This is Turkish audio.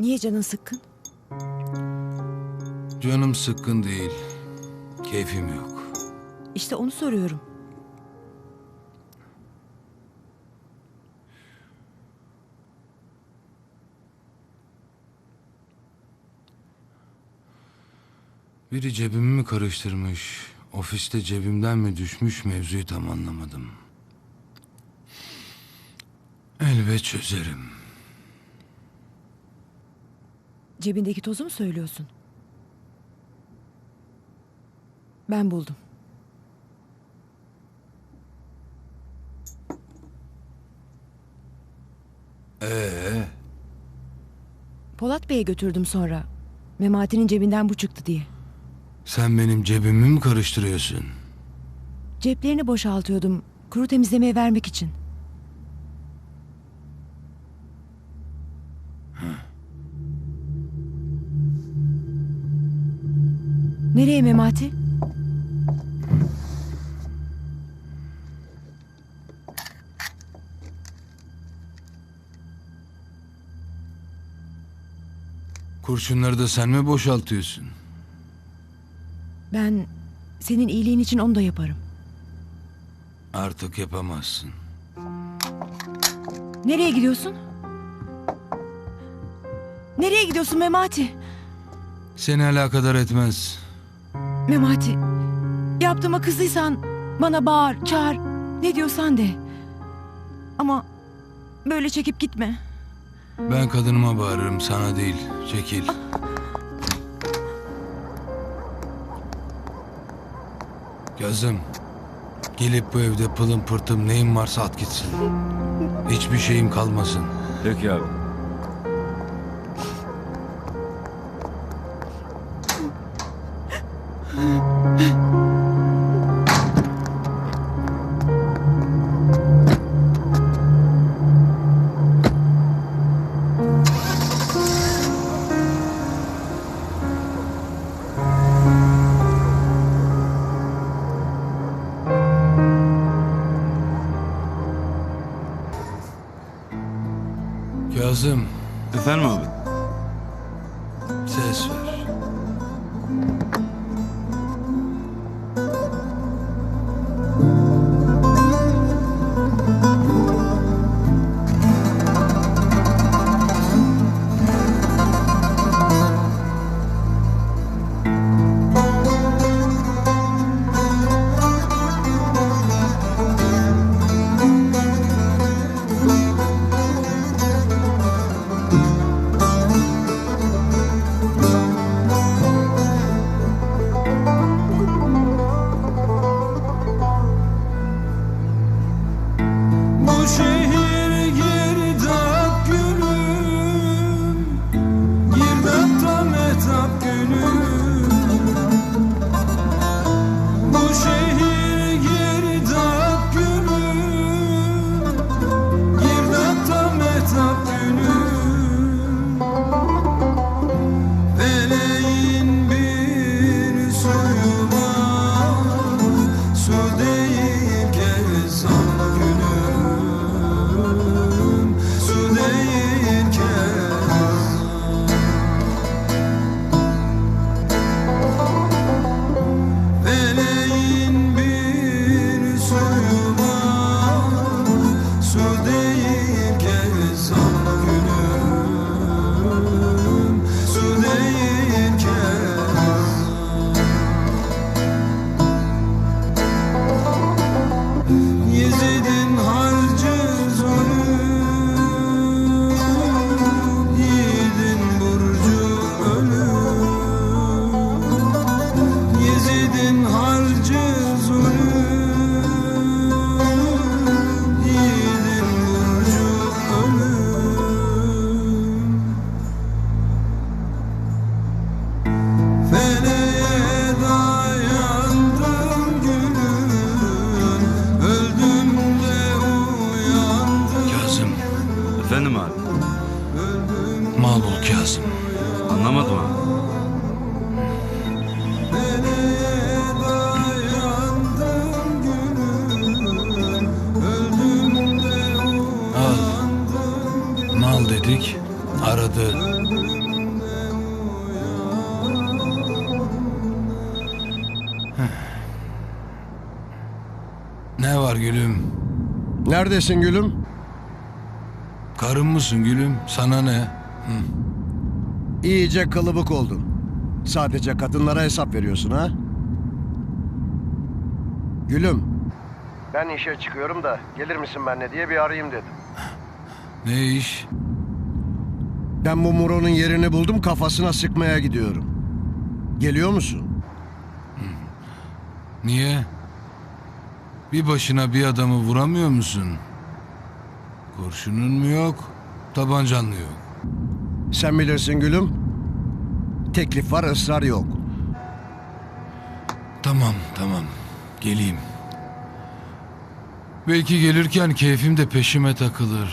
Niye canın sıkkın? Canım sıkkın değil. Keyfim yok. İşte onu soruyorum. Biri cebimi mi karıştırmış, ofiste cebimden mi düşmüş mevzuyu tam anlamadım. Elbet çözerim. Cebindeki tozu mu söylüyorsun? Ben buldum. Ee, Polat Bey'e götürdüm sonra. Memati'nin cebinden bu çıktı diye. sen benim cebimi mi karıştırıyorsun? Ceplerini boşaltıyordum. Kuru temizlemeye vermek için. Nereye Memati? Kurşunları da sen mi boşaltıyorsun? Ben senin iyiliğin için onu da yaparım. Artık yapamazsın. Nereye gidiyorsun? Nereye gidiyorsun Memati? Seni alakadar etmez. Memati, yaptığıma kızdıysan bana bağır, çağır, ne diyorsan de. Ama böyle çekip gitme. Ben kadınıma bağırırım sana değil. Çekil. Gözüm. Gelip bu evde pılım pırtım neyim varsa at gitsin. Hiçbir şeyim kalmasın. Peki abi. Kazım Efendim abi. ses ver. Aradı. Ne var gülüm? Neredesin gülüm? Karın mısın gülüm? Sana ne? İyice kılıbık oldun. Sadece kadınlara hesap veriyorsun ha? Gülüm. Ben işe çıkıyorum da gelir misin benimle diye bir arayayım dedim. Ne iş? Ben bu Muro'nun yerini buldum kafasına sıkmaya gidiyorum. Geliyor musun? Niye? Bir başına bir adamı vuramıyor musun? Kurşunun mu yok? Tabancan mı yok? Sen bilirsin gülüm. Teklif var ısrar yok. Tamam tamam. Geleyim. Belki gelirken keyfim de peşime takılır.